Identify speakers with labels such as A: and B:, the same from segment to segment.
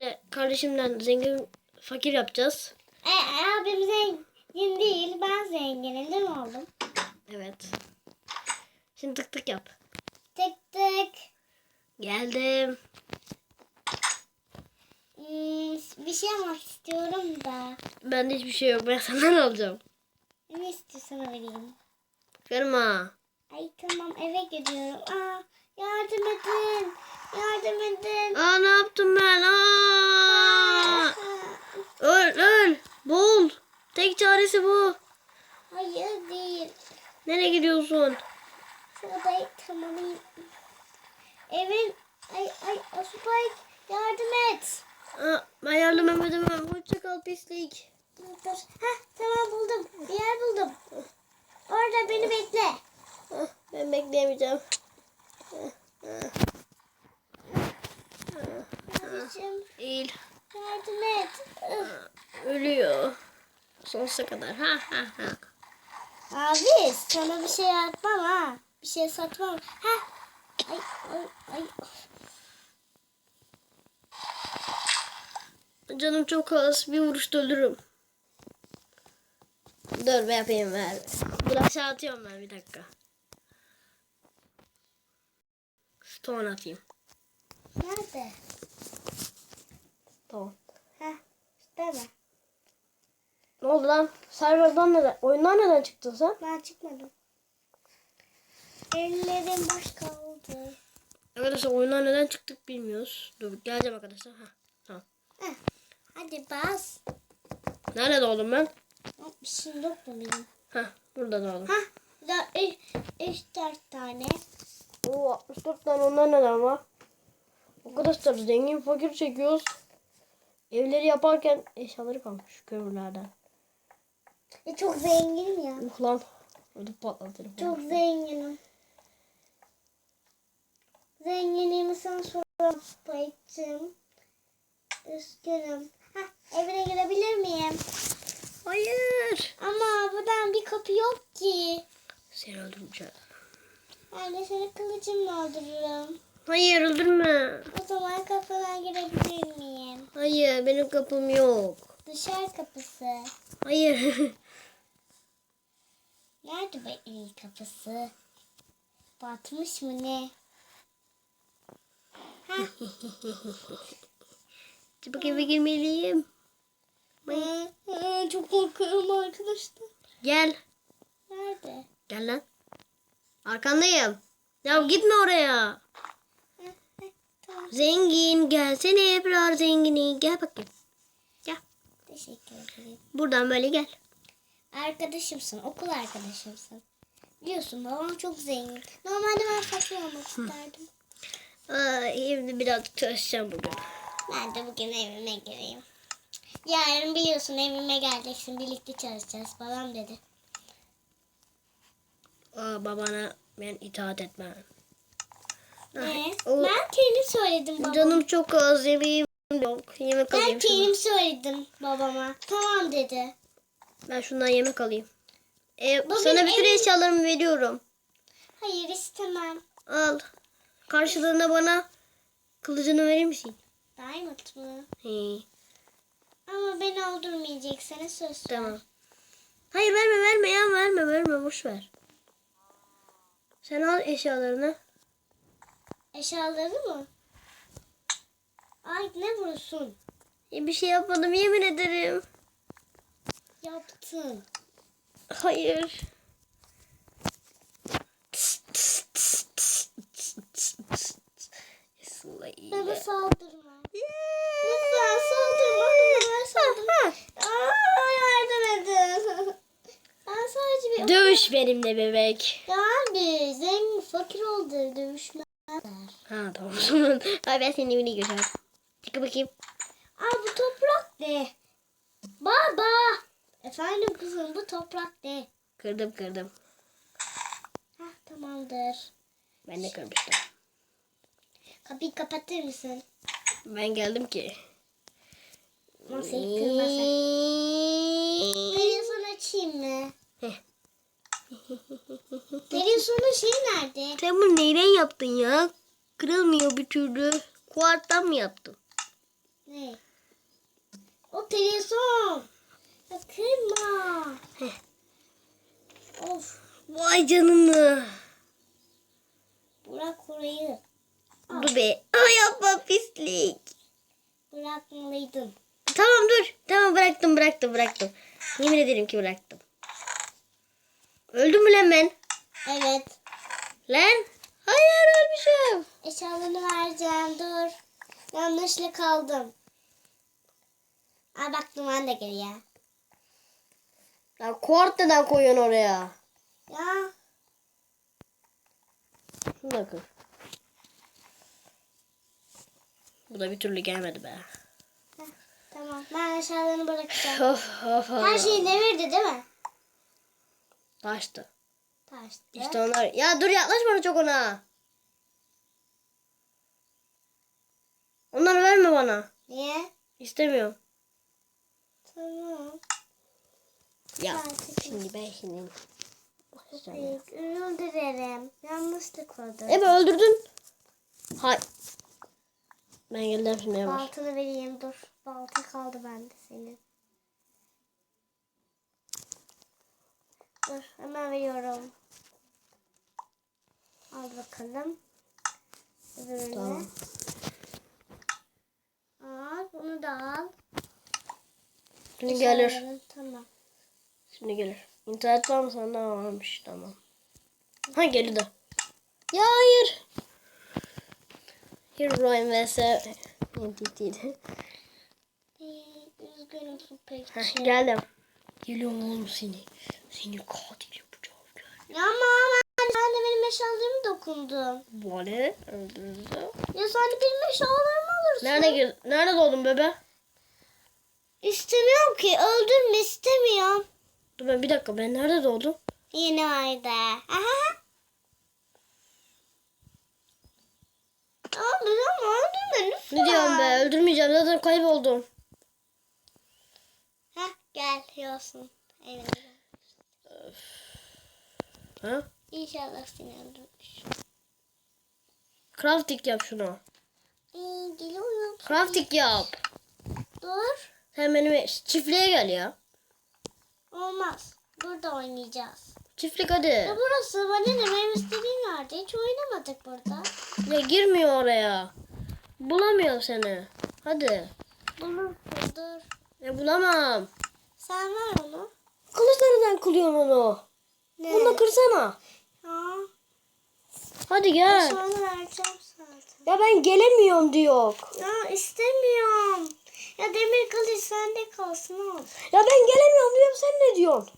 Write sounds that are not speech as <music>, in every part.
A: E, Kardeşimden zengin fakir yapacağız.
B: E, abim zengin değil. Ben zenginim değil mi oğlum?
A: Evet. Şimdi tık tık yap.
B: Tık tık.
A: Geldim.
B: Hmm, bir şey almak istiyorum da.
A: Bende hiçbir şey yok. Ben senden alacağım.
B: Ne istiyorsan vereyim.
A: Kırma.
B: Ay tamam eve gidiyorum. Aa, yardım edin. Yardım edin.
A: Aa ne yaptım ben? Aa! Öl öl. Bul. Tek çaresi bu.
B: hayır değil.
A: Nereye gidiyorsun?
B: Şurada tamam. Evin ay ay Asupay yardım et.
A: Aa, ben yardım edemem. Hoşça kal pislik.
B: Dur dur. Heh tamam buldum. Bir yer buldum. Orada beni bekle.
A: Ah, Ben bekleyemeyeceğim.
B: Abicim
A: Eğil.
B: yardım et.
A: Ölüyor. Sonsuza kadar. Ha ha ha.
B: Abi sana bir şey atmam ha. Bir şey satmam. Ha. Ay ay ay.
A: Canım çok az. Bir vuruşta ölürüm. Dur be yapayım ver. Dur aşağı atıyorum ben bir dakika. Stone atayım.
B: Nerede?
A: Tamam.
B: Ha. İşte?
A: Ne oldu lan? Serverdan neden? Oyundan neden çıktın sen?
B: Ben çıkmadım. Ellerim boş kaldı.
A: Arkadaşlar oyundan neden çıktık bilmiyoruz. Dur geleceğim arkadaşlar. Ha, tamam.
B: Heh. Hadi bas.
A: Nerede doğdum ben?
B: Bir şey yok mu benim?
A: Ha, burada doğdum.
B: Ha. Da üç, üç dört tane.
A: Oo 64 tane ondan neden var? Arkadaşlar zengin fakir çekiyoruz. Evleri yaparken eşyaları kalmış kömürlerden.
B: E, çok zenginim ya.
A: Uh lan. Ödü patlatırım.
B: Çok zenginim. Zenginliğimi sana sorarım. Bayıtım. Üzgünüm. Hah, evine girebilir miyim?
A: Hayır.
B: Ama buradan bir kapı yok ki.
A: Seni öldüreceğim.
B: Ben de seni kılıcımla öldürürüm.
A: Hayır öldürme.
B: O zaman kapıdan girebilir miyim?
A: Hayır benim kapım yok.
B: Dışarı kapısı.
A: Hayır. <laughs>
B: Nerede bu evin kapısı? Batmış mı ne? <laughs>
A: Çabuk eve girmeliyim.
B: Hı, Çok korkuyorum arkadaşlar.
A: Gel.
B: Nerede?
A: Gel lan. Arkandayım. Ya gitme oraya. Zengin gelsene Ebrar zengini. Gel bakayım. Gel.
B: Teşekkür ederim.
A: Buradan böyle gel.
B: Arkadaşımsın, okul arkadaşımsın. Biliyorsun babam çok zengin. Normalde ben fakir olmak isterdim.
A: Aa, evde birazcık çalışacağım bugün.
B: Ben de bugün evime gireyim. Yarın biliyorsun evime geleceksin. Birlikte çalışacağız. Babam dedi.
A: Aa, babana ben itaat etmem.
B: Ee,
A: o-
B: ben kendim söyledim babama.
A: Canım çok az yemeğim yok. Yemek
B: ben
A: alayım şuna.
B: kendim söyledim babama. Tamam dedi.
A: Ben şundan yemek alayım. Ee,
B: Bugün
A: sana bütün
B: evin-
A: eşyalarımı veriyorum.
B: Hayır istemem.
A: Al. Karşılığında bana kılıcını verir misin?
B: Diamond mı?
A: He,
B: Ama beni öldürmeyeceksene söz
A: tamam. Hayır verme verme ya verme verme boş ver. Sen al eşyalarını.
B: Eşyaları mı? Ay ne vurursun?
A: E, bir şey yapmadım yemin ederim.
B: Yaptın.
A: Hayır.
B: Bana saldırma. Lütfen saldırma. Lütfen saldırma. Aa, yardım edin. <laughs> Ben sadece bir...
A: Dövüş benimle bebek.
B: Ya abi zengin fakir oldu dövüşmezler.
A: Ha tamam o zaman. Ay ben senin evine gireceğim. Çık bakayım.
B: Aa bu toprak ne? Baba. Efendim kızım bu toprak ne?
A: Kırdım kırdım.
B: Hah tamamdır.
A: Ben de kırmıştım.
B: Kapıyı kapatır mısın?
A: Ben geldim ki.
B: Masayı kırmasak. Televizyon açayım mı?
A: Heh.
B: Televizyonun şeyi nerede?
A: Sen bunu neyden yaptın ya? Kırılmıyor bir türlü. Kuarttan mı yaptın?
B: Ne? O televizyon. Kırma. of.
A: Vay canına.
B: Bırak orayı.
A: Dur be. Ay yapma pislik.
B: Bırakmalıydın.
A: Tamam dur. Tamam bıraktım bıraktım bıraktım. Yemin ederim ki bıraktım. Ben?
B: Evet.
A: Lan? Hayır ölmüşüm.
B: Eşyalarını vereceğim. Dur. Yanlışlıkla kaldım. Aa bak duman da geliyor.
A: Ya kuart neden koyuyorsun oraya?
B: Ya.
A: Şunu da kır. Bu da bir türlü gelmedi be.
B: Heh, tamam. Ben eşyalarını bırakacağım. Her şeyi devirdi değil mi?
A: Taştı.
B: Taştı.
A: İşte onlar. Ya dur yaklaşma çok ona. Onları verme bana.
B: Niye?
A: İstemiyorum.
B: Tamam.
A: Ya
B: Artık-
A: şimdi ben şimdi.
B: Öldürelim. Yanlışlık oldu.
A: Ebe öldürdün. Hay. Ben geldim şimdi yavaş.
B: Baltanı vereyim dur. Balta kaldı bende senin. Dur hemen veriyorum. Al bakalım. Öbürünü.
A: Tamam.
B: Al bunu da al.
A: Şimdi gelir.
B: Eşyalarını- Tamam.
A: Şimdi gelir. İnternet var mı sende varmış tamam. Ha geldi. Ya hayır. Herobrine vs. NTT'de.
B: Üzgünüm su pek.
A: Heh, geldim. Geliyorum oğlum seni. Seni katil yapacağım.
B: Ya ama ben, sen de benim eşyalarımı dokundun.
A: Vale öldürdü.
B: Ya sen de benim eşyalarımı alırsın.
A: Nerede gel? Nerede doğdun bebe?
B: İstemiyorum ki. Öldürme istemiyorum.
A: Dur ben bir dakika ben nerede doğdum?
B: Yeni vardı. Aha. Abi ama öldürme lütfen.
A: Ne diyorsun be? Öldürmeyeceğim zaten kayboldum.
B: Heh gel yiyorsun. Evet.
A: Ha?
B: İnşallah seni öldürmüş.
A: Crafting yap şunu.
B: Ee, geliyorum.
A: Crafting yap.
B: Dur.
A: Sen benim çiftliğe gel ya.
B: Olmaz. Burada oynayacağız.
A: Çiftlik hadi.
B: Ya burası bana ne benim istediğim yerde. Hiç oynamadık burada.
A: Ya girmiyor oraya. Bulamıyorum seni. Hadi.
B: Bulursun dur.
A: Ya bulamam.
B: Sen ver onu.
A: Kılıçlarından kılıyorsun onu.
B: Ne?
A: Bunu da kırsana.
B: Ha.
A: Hadi gel.
B: Sonra vereceğim zaten.
A: Ya ben gelemiyorum diyor.
B: Ya istemiyorum. Ya demir kılıç sende kalsın al.
A: Ya ben gelemiyorum diyorum sen ne diyorsun?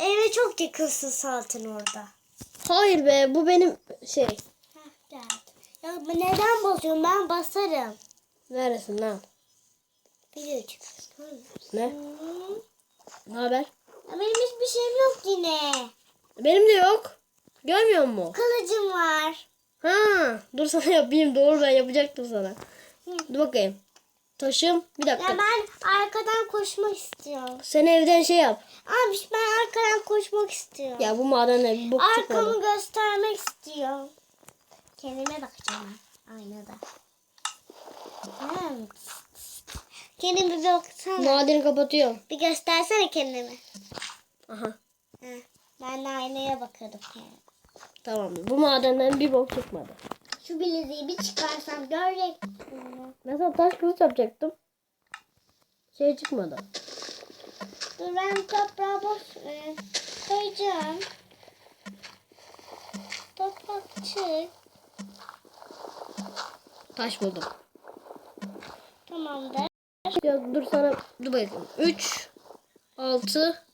B: Eve çok yakınsın zaten orada.
A: Hayır be bu benim şey.
B: Heh. Ya neden basıyorum? Ben basarım.
A: Neresin lan?
B: Video çıkıyor.
A: Ne?
B: Hı.
A: Ne haber?
B: Benim hiçbir şeyim yok yine.
A: Benim de yok. Görmüyor musun?
B: Kılıcım var.
A: Ha, dur sana yapayım. Doğru ben yapacaktım sana.
B: Hı.
A: Dur bakayım. Taşım. Bir dakika.
B: Ya ben arkadan koşmak istiyorum.
A: Sen evden şey yap.
B: Abi ben arkadan koşmak istiyorum.
A: Ya bu madenle bir bok çıkmadı.
B: Arkamı göstermek istiyorum. Kendime bakacağım ben aynada. Hmm. Kendime bir baksana.
A: Madeni kapatıyorum.
B: Bir göstersene kendimi.
A: Aha.
B: Ben de aynaya bakarım. kendime.
A: Tamam. Bu madenden bir bok çıkmadı.
B: Şu bileziği bir çıkarsam göreceksin.
A: Mesela taş kılıç yapacaktım. Şey çıkmadı.
B: Dur ben toprağa boş e, koyacağım. Toprak çık.
A: Taş buldum.
B: Tamamdır.
A: Ya dur sana dur bakayım. 3 6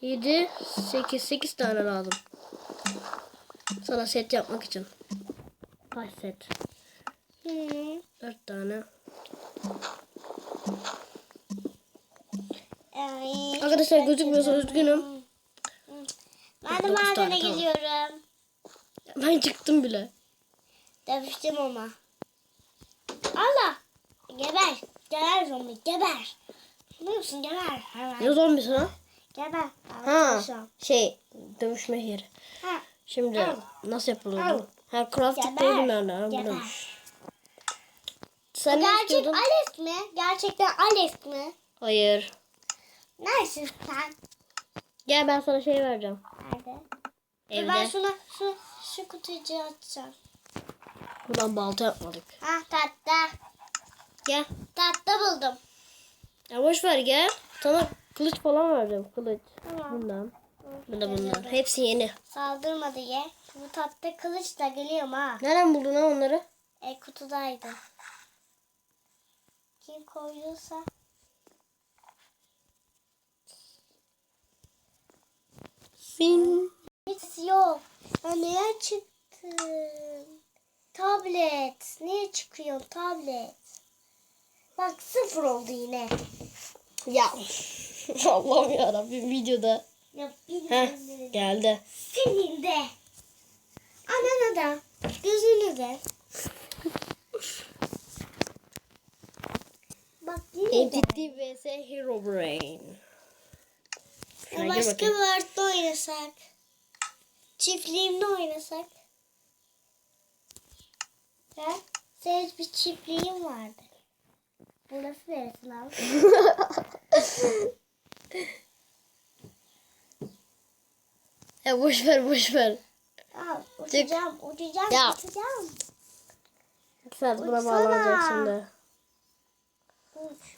A: 7 8 8 tane lazım. Sana set yapmak için. Taş set.
B: Hı.
A: 4 tane.
B: Ay,
A: Arkadaşlar gözükmüyorsa üzgünüm.
B: Ben de
A: tamam.
B: gidiyorum.
A: Ben çıktım bile.
B: Dövüştüm ama. Allah. Geber. Geber zombi. Geber. Biliyor musun? Geber. Hemen.
A: Ne zombisi ha?
B: Geber.
A: Ha şey dövüşme yeri.
B: Ha.
A: Şimdi
B: Al.
A: nasıl yapılıyor? Ha crafting değilim yani.
B: Geber.
A: Sen ne
B: Gerçek
A: istiyordun?
B: Alef mi? Gerçekten Alef mi?
A: Hayır.
B: Neresin sen?
A: Gel ben sana şey vereceğim.
B: Nerede?
A: Evde.
B: Ben şuna şu, şu kutucuğu açacağım.
A: Buradan balta yapmadık.
B: Ha tatlı.
A: Gel.
B: Tatlı buldum.
A: Ya boş ver gel. Sana kılıç falan vereceğim. Kılıç.
B: Tamam.
A: Bundan. Bu da bunlar. Hepsi yeni.
B: Saldırma diye. Bu tatlı kılıçla geliyorum ha.
A: Nereden buldun ha onları?
B: E kutudaydı. Kim koyduysa.
A: Fin.
B: Hiç yok. Ya neye çıktın? Tablet. Niye çıkıyor tablet? Bak sıfır oldu yine.
A: Ya. <laughs> Allah'ım yarabbim videoda.
B: Ya
A: Heh geldi.
B: Senin de. Anana da. Gözünü de. Bak yine.
A: Entity vs Hero Brain.
B: Ya başka artta oynasak. Çiftliğimde oynasak. Ha? Senin bir çiftliğin vardı. Burası neresi lan? <laughs>
A: Ya boş ver boş ver.
B: Al, uçacağım, uçacağım,
A: Ya.
B: uçacağım.
A: Sen buna bağlanacak şimdi.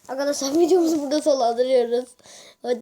A: Arkadaşlar videomuzu burada sonlandırıyoruz. Hadi